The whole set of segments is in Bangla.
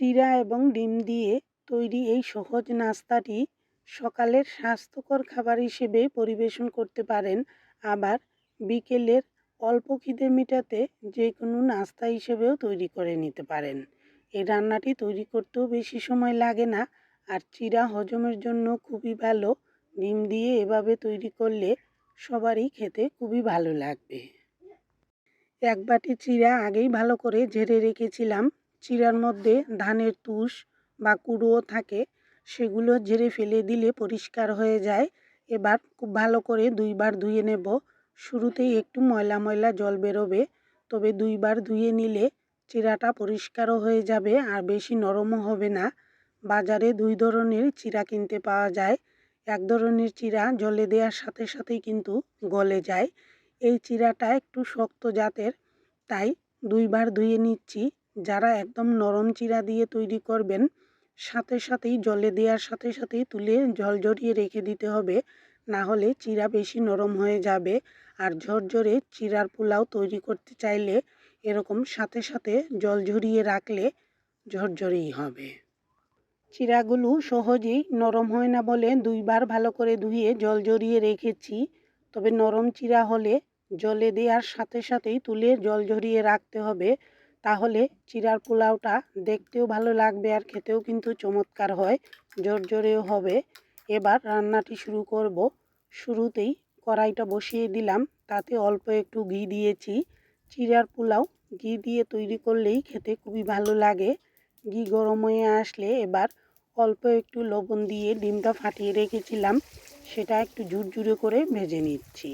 চিড়া এবং ডিম দিয়ে তৈরি এই সহজ নাস্তাটি সকালের স্বাস্থ্যকর খাবার হিসেবে পরিবেশন করতে পারেন। আবার বিকেলের অল্প খিদে মেটাতে যে কোনো নাস্তা হিসেবেও তৈরি করে নিতে পারেন। এই রান্নাটি তৈরি করতেও বেশি সময় লাগে না আর চিরা হজমের জন্য খুবই ভালো। ডিম দিয়ে এভাবে তৈরি করলে সবারই খেতে খুবই ভালো লাগবে। এক বাটি চিড়া আগেই ভালো করে ঝেড়ে রেখেছিলাম। চিড়ার মধ্যে ধানের তুষ বা কুড়োও থাকে, সেগুলো ঝেড়ে ফেলে দিলে পরিষ্কার হয়ে যায়। এবার খুব ভালো করে দুইবার ধুয়ে নেব। শুরুতেই একটু ময়লা ময়লা জল বেরোবে, তবে দুইবার ধুয়ে নিলে চিড়াটা পরিষ্কারও হয়ে যাবে আর বেশি নরমও হবে না। বাজারে দুই ধরনের চিড়া কিনতে পাওয়া যায়। এক ধরনের চিরা জলে দেওয়ার সাথে সাথেই কিন্তু গলে যায়। এই চিরাটা একটু শক্ত জাতের, তাই দুইবার ধুয়ে নিচ্ছি। যারা একদম নরম চিরা দিয়ে তৈরি করবেন, সাথে সাথেই জলে দেওয়ার সাথে সাথেই তুলে জল জড়িয়ে রেখে দিতে হবে। না হলে চিড়া বেশি নরম হয়ে যাবে আর ঝরঝরে চিড়ার পোলাও তৈরি করতে চাইলে এরকম সাথে সাথে জল ঝরিয়ে রাখলে ঝরঝরেই হবে। চিরাগুলো সহজেই নরম হয় না বলে দুইবার ভালো করে ধুয়ে জল জড়িয়ে রেখেছি। তবে নরম চিরা হলে জলে দেওয়ার সাথে সাথেই তুলে জল ঝরিয়ে রাখতে হবে। তাহলে চিড়ার পোলাওটা দেখতেও ভালো লাগবে আর খেতেও কিন্তু চমৎকার হয় জোর জোরেও হবে। এবার রান্নাটি শুরু করব। শুরুতেই কড়াইটা বসিয়ে দিলাম, তাতে অল্প একটু ঘি দিয়েছি। চিড়ার পোলাও ঘি দিয়ে তৈরি করলেই খেতে খুবই ভালো লাগে। ঘি গরম হয়ে আসলে এবার অল্প একটু লবণ দিয়ে ডিমটা ফাটিয়ে রেখেছিলাম, সেটা একটু ঝুরঝুরে করে ভেজে নিচ্ছি।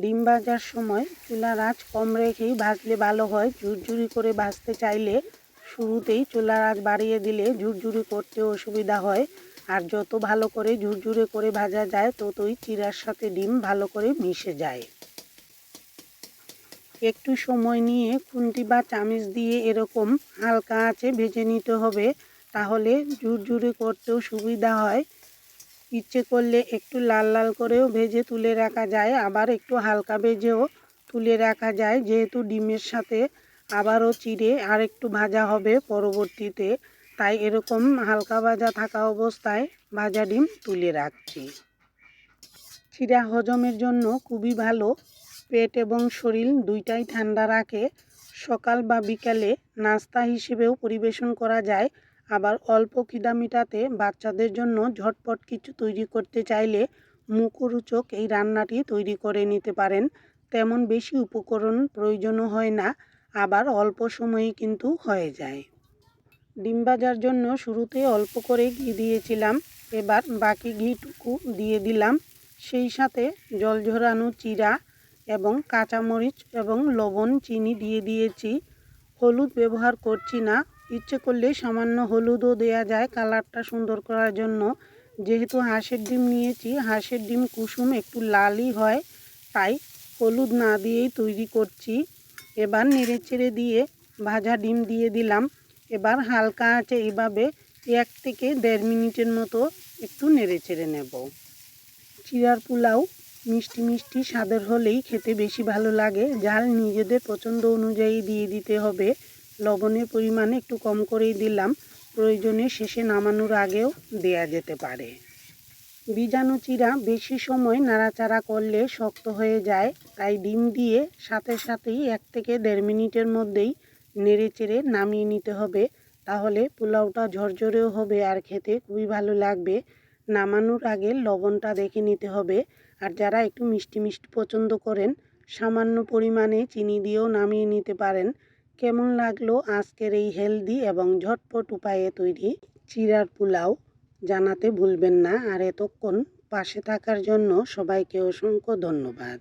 ডিম ভাজার সময় চুলার আঁচ কম রেখেই ভাজলে ভালো হয়। ঝুরঝুরি করে ভাজতে চাইলে শুরুতেই চুলার আঁচ বাড়িয়ে দিলে ঝুরঝুরি করতে অসুবিধা হয়। আর যত ভালো করে ঝুরঝুরে করে ভাজা যায়, ততই চিরার সাথে ডিম ভালো করে মিশে যায়। একটু সময় নিয়ে খুন্তি বা চামিচ দিয়ে এরকম হালকা আঁচে ভেজে নিতে হবে, তাহলে ঝুরঝুরে করতেও সুবিধা হয়। ইচ্ছে করলে একটু লাল লাল করেও ভেজে তুলে রাখা যায়, আবার একটু হালকা ভেজেও তুলে রাখা যায়। যেহেতু ডিমের সাথে আবারও চিড়ে আর একটু ভাজা হবে পরবর্তীতে, তাই এরকম হালকা ভাজা থাকা অবস্থায় ভাজা ডিম তুলে রাখছি। চিড়া হজমের জন্য খুবই ভালো। পেট এবং শরীর দুইটাই ঠান্ডা রাখে। সকাল বা বিকালে নাস্তা হিসেবেও পরিবেশন করা যায়। আবার অল্প খিদা মিটাতে বাচ্চাদের জন্য ঝটপট কিছু তৈরি করতে চাইলে মুখরোচক এই রান্নাটি তৈরি করে নিতে পারেন। তেমন বেশি উপকরণ প্রয়োজনও হয় না, আবার অল্প সময়ে কিন্তু হয়ে যায়। ডিম ভাজার জন্য শুরুতে অল্প করে ঘি দিয়েছিলাম, এবার বাকি ঘিটুকু দিয়ে দিলাম। সেই সাথে জল ঝরানো চিরা এবং কাঁচামরিচ এবং লবণ, চিনি দিয়ে দিয়েছি। হলুদ ব্যবহার করছি না ইচ্ছে করলে সামান্য হলুদও দেওয়া যায় কালারটা সুন্দর করার জন্য। যেহেতু হাঁসের ডিম নিয়েছি, হাঁসের ডিম কুসুম একটু লালই হয়, তাই হলুদ না দিয়েই তৈরি করছি। এবার নেড়ে চেড়ে দিয়ে ভাজা ডিম দিয়ে দিলাম। এবার হালকা আছে এভাবে এক থেকে দেড় মিনিটের মতো একটু নেড়ে চেড়ে নেব। চিরার পোলাও মিষ্টি মিষ্টি স্বাদের হলেই খেতে বেশি ভালো লাগে। ঝাল নিজেদের পছন্দ অনুযায়ী দিয়ে দিতে হবে। লবণের পরিমাণ একটু কম করেই দিলাম। প্রয়োজনে শেষে নামানোর আগেও দেয়া যেতে পারে। বীজাণু চিরা বেশি সময় নাড়াচাড়া করলে শক্ত হয়ে যায়, তাই ডিম দিয়ে সাথে সাথেই এক থেকে দেড় মিনিটের মধ্যেই নেড়ে চেড়ে নামিয়ে নিতে হবে। তাহলে পোলাওটা ঝরঝরেও হবে আর খেতে খুবই ভালো লাগবে। নামানোর আগে লবণটা দেখে নিতে হবে। আর যারা একটু মিষ্টি মিষ্টি পছন্দ করেন, সামান্য পরিমাণে চিনি দিয়েও নামিয়ে নিতে পারেন। কেমন লাগল আজকের এই হেলদি এবং ঝটপট উপায়ে তৈরি চিরার পোলাও জানাতে ভুলবেন না। আর এতক্ষণ পাশে থাকার জন্য সবাইকে অসংখ্য ধন্যবাদ।